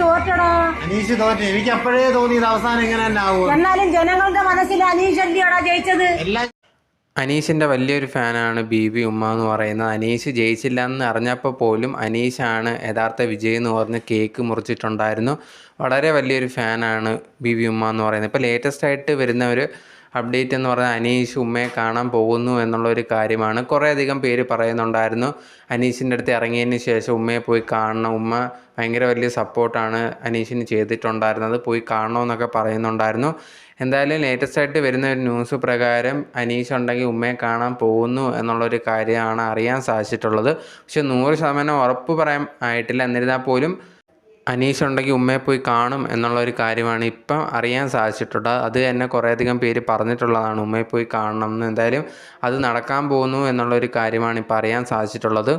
തോറ്റടാ. അനീഷ് തോറ്റ. എനിക്ക് അപ്പോഴേ തോന്നിയത് അവസാനം ഇങ്ങനെ തന്നെ എന്നാലും ജനങ്ങളുടെ മനസ്സിൽ അനീഷ് അല്ലയോടാ ജയിച്ചത്. എല്ലാം അനീഷിന്റെ വലിയൊരു ഫാനാണ് ബി ബി ഉമ്മ എന്ന് പറയുന്നത്. അനീഷ് ജയിച്ചില്ല എന്ന് അറിഞ്ഞപ്പോൾ പോലും അനീഷാണ് യഥാർത്ഥ വിജയ് എന്ന് പറഞ്ഞ് കേക്ക് മുറിച്ചിട്ടുണ്ടായിരുന്നു. വളരെ വലിയൊരു ഫാനാണ് ബി ബി ഉമ്മ എന്ന് പറയുന്നത്. ഇപ്പോൾ ലേറ്റസ്റ്റ് ആയിട്ട് വരുന്ന ഒരു അപ്ഡേറ്റ് എന്ന് പറഞ്ഞാൽ അനീഷ് ഉമ്മയെ കാണാൻ പോകുന്നു എന്നുള്ള ഒരു കാര്യമാണ്. കുറേയധികം പേര് പറയുന്നുണ്ടായിരുന്നു. അനീഷിന്റെ അടുത്ത് ഇറങ്ങിയതിന് ശേഷം ഉമ്മയെ പോയി കാണണം. ഉമ്മ ഭയങ്കര വലിയ സപ്പോർട്ടാണ് അനീഷിന് ചെയ്തിട്ടുണ്ടായിരുന്നത്. പോയി കാണണമെന്നൊക്കെ പറയുന്നുണ്ടായിരുന്നു. എന്തായാലും ലേറ്റസ്റ്റ് ആയിട്ട് വരുന്ന ഒരു ന്യൂസ് പ്രകാരം അനീഷ് ഉണ്ടെങ്കിൽ ഉമ്മയെ കാണാൻ പോകുന്നു എന്നുള്ളൊരു കാര്യമാണ് അറിയാൻ സാധിച്ചിട്ടുള്ളത്. പക്ഷെ നൂറ് ശതമാനം ഉറപ്പ് പറയാൻ ആയിട്ടില്ല. എന്നിരുന്നാൽ പോലും അനീഷ് ഉണ്ടെങ്കിൽ ഉമ്മയെ പോയി കാണും എന്നുള്ള ഒരു കാര്യമാണ് ഇപ്പം അറിയാൻ സാധിച്ചിട്ടുണ്ട് അത് തന്നെ കുറേയധികം പേര് പറഞ്ഞിട്ടുള്ളതാണ് ഉമ്മയെ പോയി കാണണം എന്ന്. എന്തായാലും അത് നടക്കാൻ പോകുന്നു എന്നുള്ളൊരു കാര്യമാണ് ഇപ്പം അറിയാൻ സാധിച്ചിട്ടുള്ളത്.